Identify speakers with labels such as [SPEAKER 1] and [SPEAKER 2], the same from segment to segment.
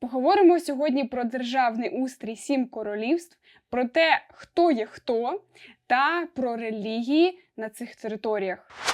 [SPEAKER 1] Поговоримо сьогодні про державний устрій сім королівств, про те, хто є хто, та про релігії на цих територіях.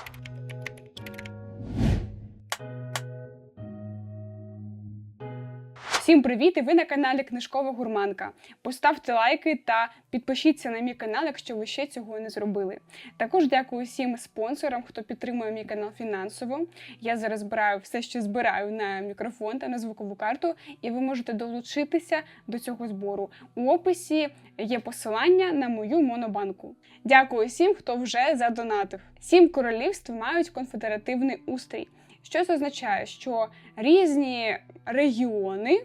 [SPEAKER 1] Всім привіт! І ви на каналі Книжкова Гурманка. Поставте лайки та підпишіться на мій канал, якщо ви ще цього не зробили. Також дякую всім спонсорам, хто підтримує мій канал фінансово. Я зараз збираю все, що збираю на мікрофон та на звукову карту, і ви можете долучитися до цього збору. У описі є посилання на мою монобанку. Дякую всім, хто вже задонатив. Сім королівств мають конфедеративний устрій. Що це означає? Що різні регіони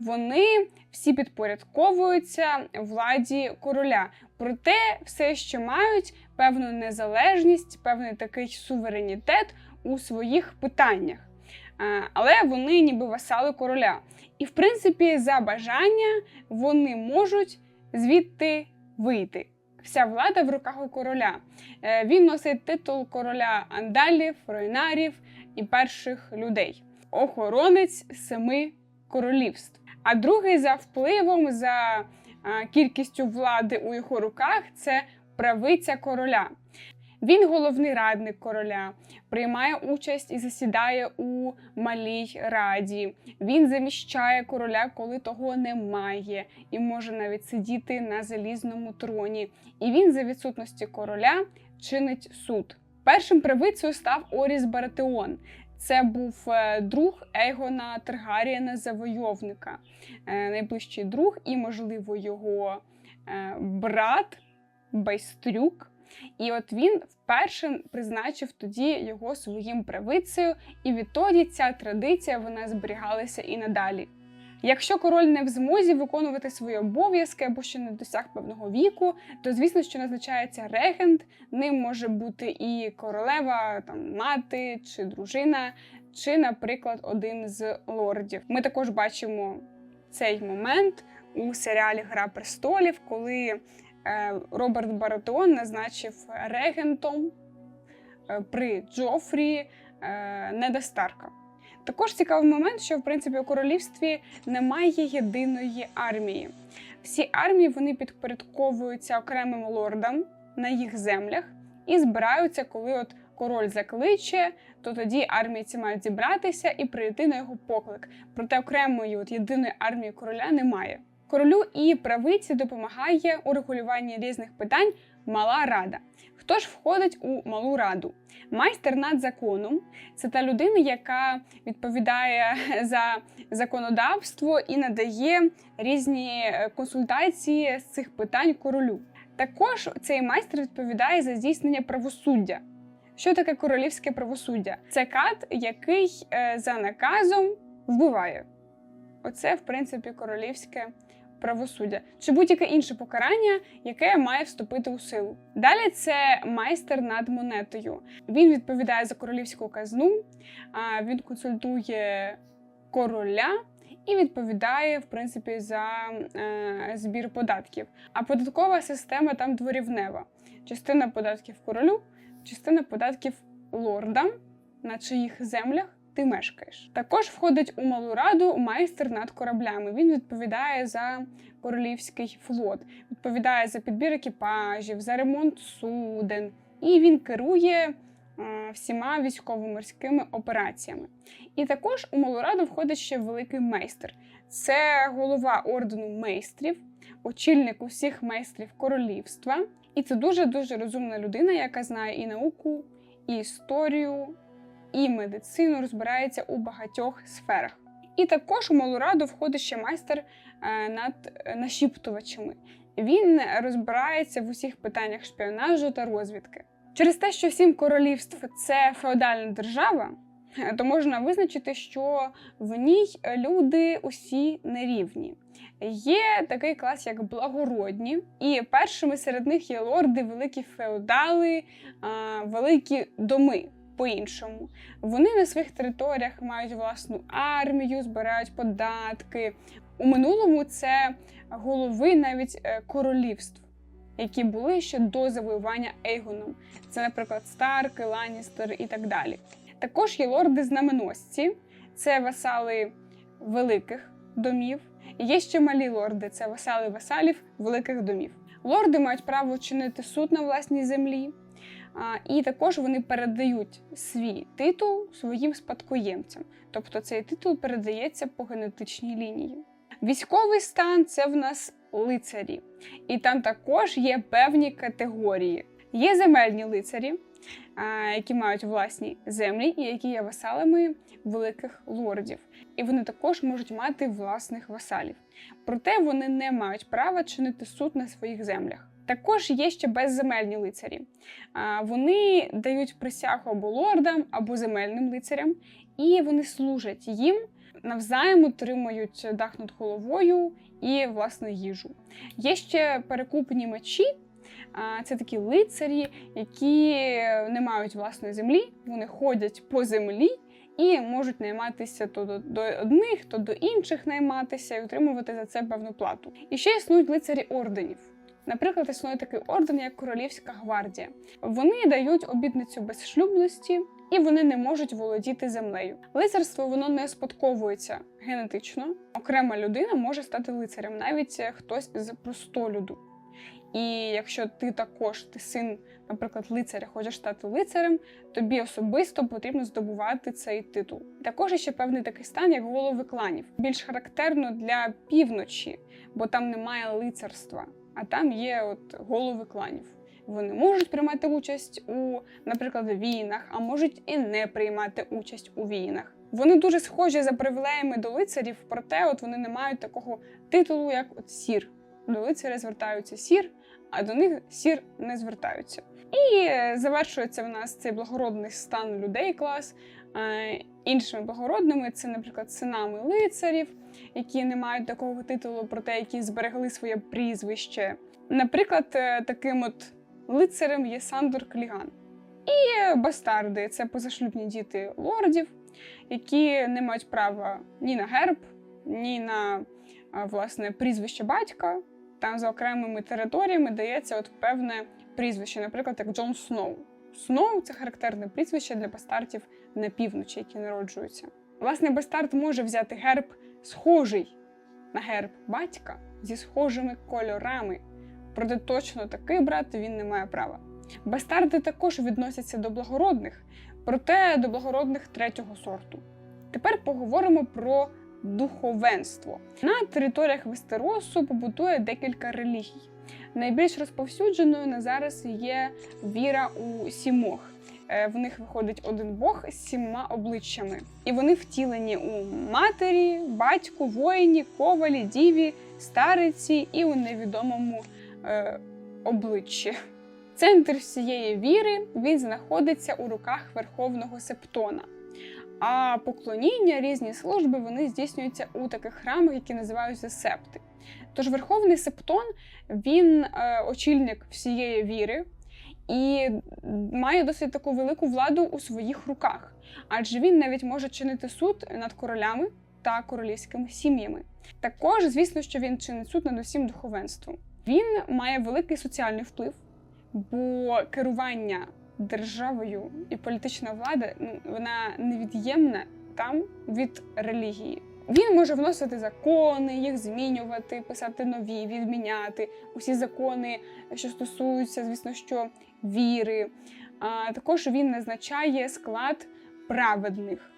[SPEAKER 1] вони всі підпорядковуються владі короля. Проте все, що мають певну незалежність, певний такий суверенітет у своїх питаннях. Але вони ніби васали короля. І, в принципі, за бажання вони можуть звідти вийти. Вся влада в руках у короля. Е, Він носить титул короля андалів, ройнарів і перших людей, охоронець семи королівств. А другий за впливом, за кількістю влади у його руках це правиця короля. Він головний радник короля, приймає участь і засідає у малій раді. Він заміщає короля, коли того немає, і може навіть сидіти на залізному троні. І він за відсутності короля чинить суд. Першим правицею став Оріс Баратеон. Це був е, друг Ейгона Таргарієна Завойовника, е, найближчий друг і, можливо, його е, брат Байстрюк. І от він вперше призначив тоді його своїм правицею, і відтоді ця традиція вона зберігалася і надалі. Якщо король не в змозі виконувати свої обов'язки або ще не досяг певного віку, то звісно, що назначається регент. Ним може бути і королева, там мати чи дружина, чи, наприклад, один з лордів. Ми також бачимо цей момент у серіалі Гра престолів, коли е, Роберт Баратеон назначив регентом е, при Джофрі е, Неда Старка. Також цікавий момент, що в принципі у королівстві немає єдиної армії. Всі армії вони підпорядковуються окремим лордам на їх землях і збираються, коли от король закличе, то тоді армії ці мають зібратися і прийти на його поклик. Проте окремої от єдиної армії короля немає. Королю і правиці допомагає у регулюванні різних питань мала рада. Хто ж входить у малу раду? Майстер над законом це та людина, яка відповідає за законодавство і надає різні е, консультації з цих питань королю. Також цей майстер відповідає за здійснення правосуддя. Що таке королівське правосуддя? Це кат, який е, за наказом вбиває. Оце, в принципі, королівське правосуддя чи будь-яке інше покарання, яке має вступити у силу. Далі це майстер над монетою. Він відповідає за королівську казну, він консультує короля. І відповідає, в принципі, за е, збір податків. А податкова система там дворівнева. Частина податків королю, частина податків лордам, на чиїх землях ти мешкаєш. Також входить у малу раду майстер над кораблями. Він відповідає за королівський флот, відповідає за підбір екіпажів, за ремонт суден, і він керує е, всіма військово-морськими операціями. І також у малу раду входить ще великий майстер. Це голова ордену майстрів, очільник усіх майстрів королівства. І це дуже дуже розумна людина, яка знає і науку, і історію, і медицину розбирається у багатьох сферах. І також у малу раду входить ще майстер е, над нашіптувачами. Він розбирається в усіх питаннях шпіонажу та розвідки. Через те, що сім королівств це феодальна держава, е, то можна визначити, що в ній люди усі нерівні. Є такий клас, як благородні, і першими серед них є лорди, великі феодали, великі доми по-іншому. Вони на своїх територіях мають власну армію, збирають податки. У минулому це голови навіть е, королівств, які були ще до завоювання Ейгоном. Це, наприклад, Старки, Ланністер і так далі. Також є лорди-знаменосці, це васали великих домів. Є ще малі лорди це васали васалів великих домів. Лорди мають право чинити суд на власній землі, і також вони передають свій титул своїм спадкоємцям. Тобто цей титул передається по генетичній лінії. Військовий стан це в нас лицарі, і там також є певні категорії. Є земельні лицарі, які мають власні землі і які є васалами великих лордів. І вони також можуть мати власних васалів. Проте вони не мають права чинити суд на своїх землях. Також є ще безземельні лицарі. Вони дають присягу або лордам, або земельним лицарям, і вони служать їм, навзаєм отримують дах над головою і власне їжу. Є ще перекупні мечі. Це такі лицарі, які не мають власної землі, вони ходять по землі і можуть найматися то до, до одних, то до інших найматися і отримувати за це певну плату. І ще існують лицарі орденів. Наприклад, існує такий орден, як Королівська гвардія. Вони дають обітницю безшлюбності і вони не можуть володіти землею. Лицарство воно не спадковується генетично. Окрема людина може стати лицарем, навіть хтось з простолюду. І якщо ти також, ти син, наприклад, лицаря, хочеш стати лицарем, тобі особисто потрібно здобувати цей титул. Також ще певний такий стан, як голови кланів, більш характерно для півночі, бо там немає лицарства, а там є от голови кланів. Вони можуть приймати участь у, наприклад, війнах, а можуть і не приймати участь у війнах. Вони дуже схожі за привілеями до лицарів, проте от вони не мають такого титулу, як от сір. До лицаря звертаються сір, а до них сір не звертаються. І е, завершується в нас цей благородний стан людей клас. Е, Іншими благородними це, наприклад, синами лицарів, які не мають такого титулу, проте які зберегли своє прізвище. Наприклад, е, таким от лицарем є Сандор Кліган. І бастарди це позашлюбні діти лордів, які не мають права ні на герб, ні на власне прізвище батька. Там за окремими територіями дається от певне прізвище, наприклад, як Джон Сноу. Сноу це характерне прізвище для бастартів на півночі, які народжуються. Власне, бастард може взяти герб схожий на герб батька зі схожими кольорами. Проте точно такий брати він не має права. Бастарди також відносяться до благородних, проте до благородних третього сорту. Тепер поговоримо про духовенство. На територіях Вестеросу побутує декілька релігій. Найбільш розповсюдженою на зараз є віра у сімох. Е, В них виходить один Бог з сімма обличчями, і вони втілені у матері, батьку, воїні, ковалі, діві, стариці і у невідомому е, обличчі. Центр всієї віри він знаходиться у руках Верховного Септона. А поклоніння, різні служби вони здійснюються у таких храмах, які називаються септи. Тож Верховний Септон він е, очільник всієї віри і має досить таку велику владу у своїх руках, адже він навіть може чинити суд над королями та королівськими сім'ями. Також, звісно, що він чинить суд над усім духовенством. Він має великий соціальний вплив, бо керування державою і політична влада ну, вона невід'ємна там від релігії. Він може вносити закони, їх змінювати, писати нові, відміняти усі закони, що стосуються, звісно, що віри. А також він назначає склад праведних.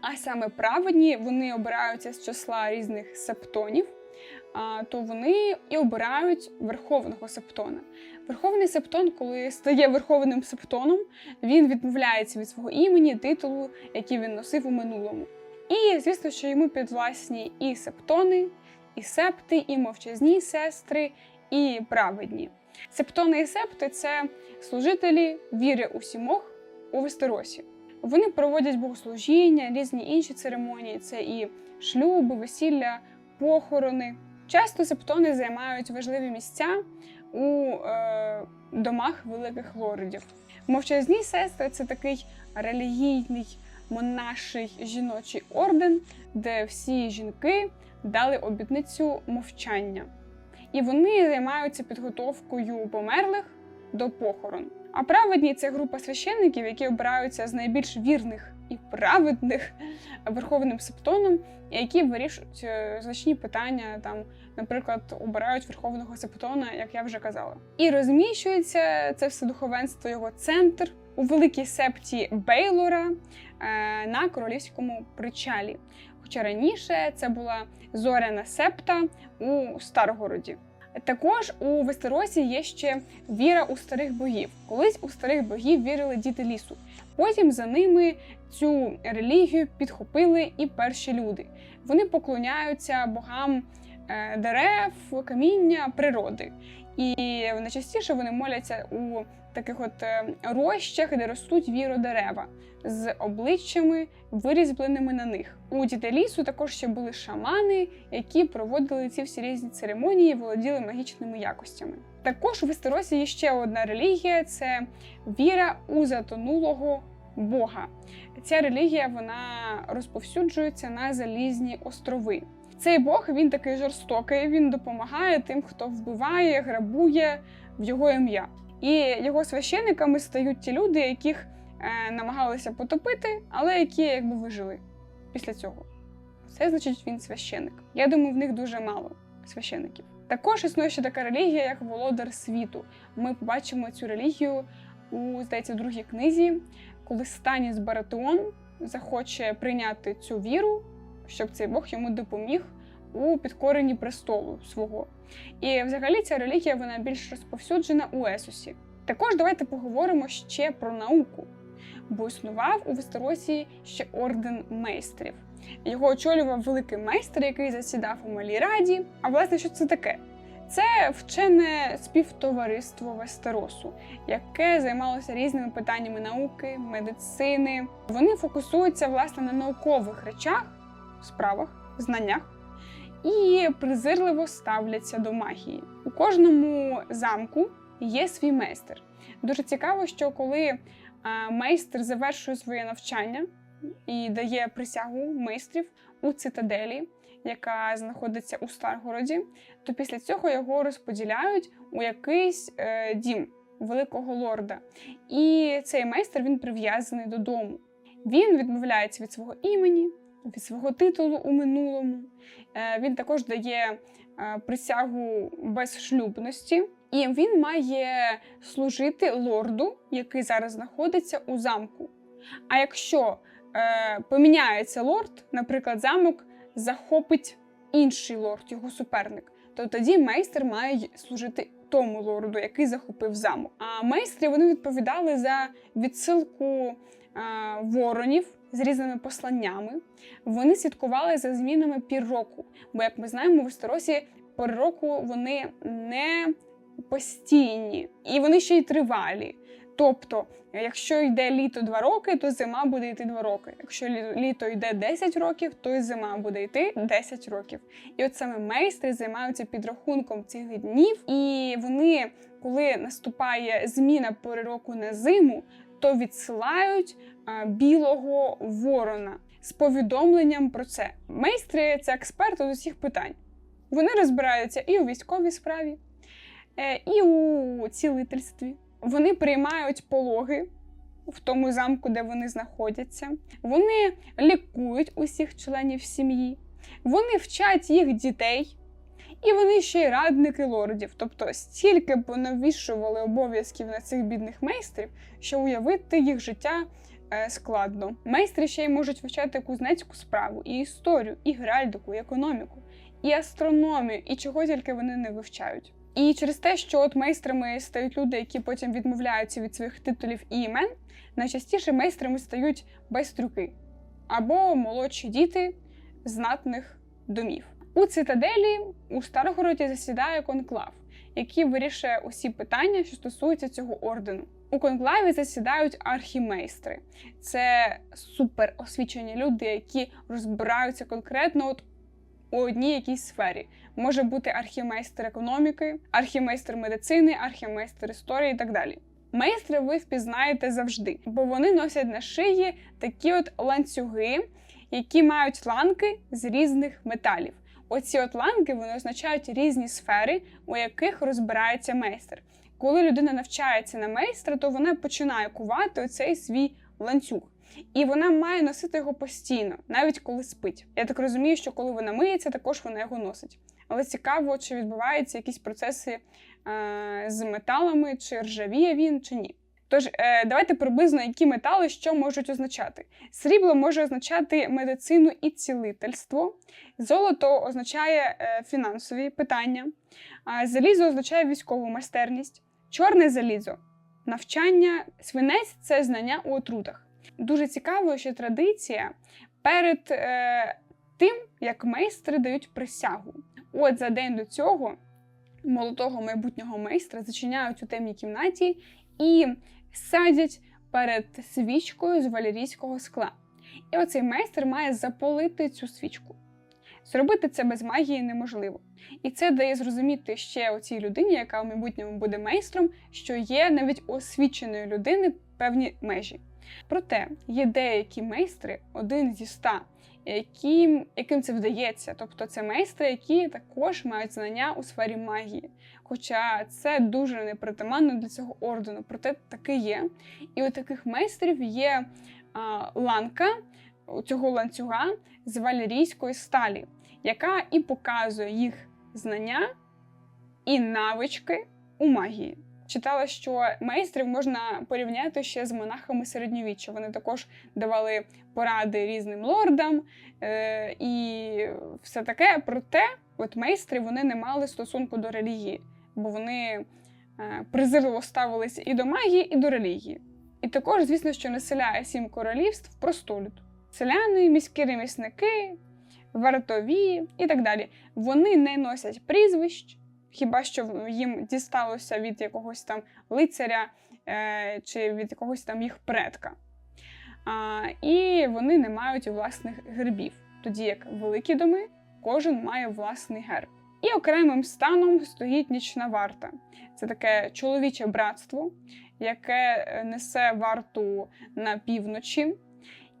[SPEAKER 1] А саме праведні вони обираються з числа різних септонів, то вони і обирають верховного септона. Верховний септон, коли стає верховним септоном, він відмовляється від свого імені, титулу, який він носив у минулому. І, звісно, що йому підвласні і септони, і септи, і мовчазні сестри, і праведні. Септони і септи це служителі віри у сімох у Вестеросі. Вони проводять богослужіння, різні інші церемонії, це і шлюби, весілля, похорони. Часто септони займають важливі місця у е, домах великих лордів. Мовчазні сестри це такий релігійний монаший жіночий орден, де всі жінки дали обітницю мовчання. І вони займаються підготовкою померлих до похорон. А праведні це група священників, які обираються з найбільш вірних і праведних верховним септоном, які вирішують е, значні питання, там, наприклад, обирають верховного септона, як я вже казала. І розміщується це все духовенство, його центр у великій септі Бейлора е, на королівському причалі. Хоча раніше це була зоряна септа у Старгороді. Також у Вестеросі є ще віра у старих богів. Колись у старих богів вірили діти лісу. Потім за ними цю релігію підхопили і перші люди. Вони поклоняються богам е, дерев, каміння, природи. І найчастіше вони моляться у таких от е, рощах, де ростуть віродерева з обличчями, вирізбленими на них. У дітей лісу також ще були шамани, які проводили ці всі різні церемонії, володіли магічними якостями. Також у Вестеросі є ще одна релігія це віра у затонулого Бога. Ця релігія вона розповсюджується на залізні острови. Цей Бог він такий жорстокий, він допомагає тим, хто вбиває, грабує в його ім'я. І його священниками стають ті люди, яких е, намагалися потопити, але які якби вижили після цього. Це значить він священник. Я думаю, в них дуже мало священників. Також існує ще така релігія, як володар світу. Ми побачимо цю релігію у здається другій книзі, коли Станіс Баратеон захоче прийняти цю віру, щоб цей Бог йому допоміг у підкоренні престолу свого. І взагалі ця релігія вона більш розповсюджена у Есосі. Також давайте поговоримо ще про науку, бо існував у Вестеросі ще орден майстрів. Його очолював великий майстер, який засідав у малій раді. А власне, що це таке? Це вчене співтовариство Вестеросу, яке займалося різними питаннями науки, медицини. Вони фокусуються власне на наукових речах, справах, знаннях і презирливо ставляться до магії. У кожному замку є свій майстер. Дуже цікаво, що коли майстер завершує своє навчання і дає присягу майстрів у цитаделі, яка знаходиться у Старгороді, то після цього його розподіляють у якийсь е, дім великого лорда. І цей майстер він прив'язаний додому. Він відмовляється від свого імені, від свого титулу у минулому. Е, він також дає е, присягу безшлюбності, і він має служити лорду, який зараз знаходиться у замку. А якщо е, поміняється лорд, наприклад, замок захопить інший лорд, його суперник, то тоді майстер має служити тому лорду, який захопив замок. А майстри вони відповідали за відсилку е, воронів з різними посланнями. Вони слідкували за змінами пірроку. Бо, як ми знаємо, в Вестеросі пори року вони не постійні і вони ще й тривалі. Тобто, якщо йде літо 2 роки, то зима буде йти 2 роки. Якщо літо йде 10 років, то і зима буде йти 10 років. І от саме майстри займаються підрахунком цих днів, і вони, коли наступає зміна пори року на зиму, то відсилають а, білого ворона з повідомленням про це. Майстри це експерти з усіх питань. Вони розбираються і у військовій справі, е, і у цілительстві. Вони приймають пологи в тому замку, де вони знаходяться. Вони лікують усіх членів сім'ї, вони вчать їх дітей. І вони ще й радники лордів, тобто стільки понавішували обов'язків на цих бідних майстрів, що уявити їх життя е, складно. Майстри ще й можуть вивчати кузнецьку справу, і історію, і геральдику, і економіку, і астрономію, і чого тільки вони не вивчають. І через те, що от майстрами стають люди, які потім відмовляються від своїх титулів і імен, найчастіше майстрами стають байстрюки або молодші діти знатних домів. У цитаделі у Старгороді засідає конклав, який вирішує усі питання, що стосуються цього ордену. У конклаві засідають архімейстри. Це супер освічені люди, які розбираються конкретно от у одній якійсь сфері. Може бути архімейстер економіки, архімейстер медицини, архімейстер історії і так далі. Майстри ви впізнаєте завжди, бо вони носять на шиї такі от ланцюги, які мають ланки з різних металів. Оці от ланки вони означають різні сфери, у яких розбирається майстер. коли людина навчається на майстра, то вона починає кувати оцей свій ланцюг. І вона має носити його постійно, навіть коли спить. Я так розумію, що коли вона миється, також вона його носить. Але цікаво, чи відбуваються якісь процеси е, з металами, чи ржавіє він, чи ні. Тож, е, давайте приблизно які метали що можуть означати. Срібло може означати медицину і цілительство, золото означає е, фінансові питання, залізо означає військову майстерність, чорне залізо навчання, свинець це знання у отрутах. Дуже цікаво, що традиція перед е, тим, як майстри дають присягу. От за день до цього молодого майбутнього майстра зачиняють у темній кімнаті і садять перед свічкою з валерійського скла. І оцей майстер має запалити цю свічку. Зробити це без магії неможливо. І це дає зрозуміти ще оцій людині, яка в майбутньому буде майстром, що є навіть освіченої людини певні межі. Проте є деякі майстри, один зі ста, яким, яким це вдається. Тобто це майстри, які також мають знання у сфері магії. Хоча це дуже непритаманно для цього ордену, проте таки є. І у таких майстрів є а, ланка цього ланцюга з валерійської сталі, яка і показує їх знання і навички у магії. Читала, що майстрів можна порівняти ще з монахами середньовіччя. Вони також давали поради різним лордам е- і все таке. Проте, от майстри вони не мали стосунку до релігії, бо вони е- презирливо ставилися і до магії, і до релігії. І також, звісно, що населяє сім королівств простолюд. Селяни, міські ремісники, вартові і так далі. Вони не носять прізвищ, хіба що їм дісталося від якогось там лицаря е, чи від якогось там їх предка. І вони не мають власних гербів, тоді як великі доми кожен має власний герб. І окремим станом стоїть нічна варта. Це таке чоловіче братство, яке несе варту на півночі.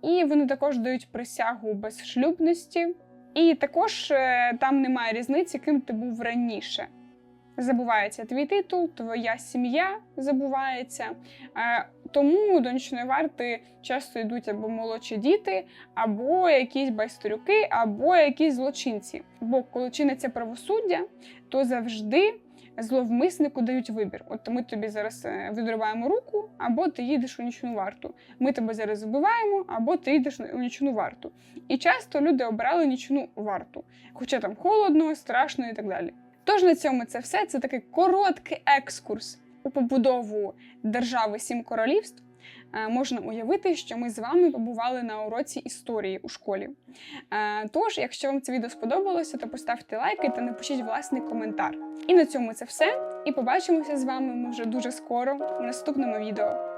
[SPEAKER 1] І вони також дають присягу безшлюбності. І також е, там немає різниці, ким ти був раніше. Забувається твій титул, твоя сім'я забувається. Е, Тому до варти часто йдуть або молодші діти, або якісь байсторюки, або якісь злочинці. Бо коли чиниться правосуддя, то завжди зловмиснику дають вибір. От ми тобі зараз е, відриваємо руку, або ти їдеш у нічну варту. Ми тебе зараз вбиваємо, або ти їдеш у нічну варту. І часто люди обирали нічну варту, хоча там холодно, страшно і так далі. Тож на цьому це все. Це такий короткий екскурс у побудову держави Сім Королівств. Е, Можна уявити, що ми з вами побували на уроці історії у школі. Е, Тож, якщо вам це відео сподобалося, то поставте лайки та напишіть власний коментар. І на цьому це все. І побачимося з вами ми вже дуже скоро в наступному відео.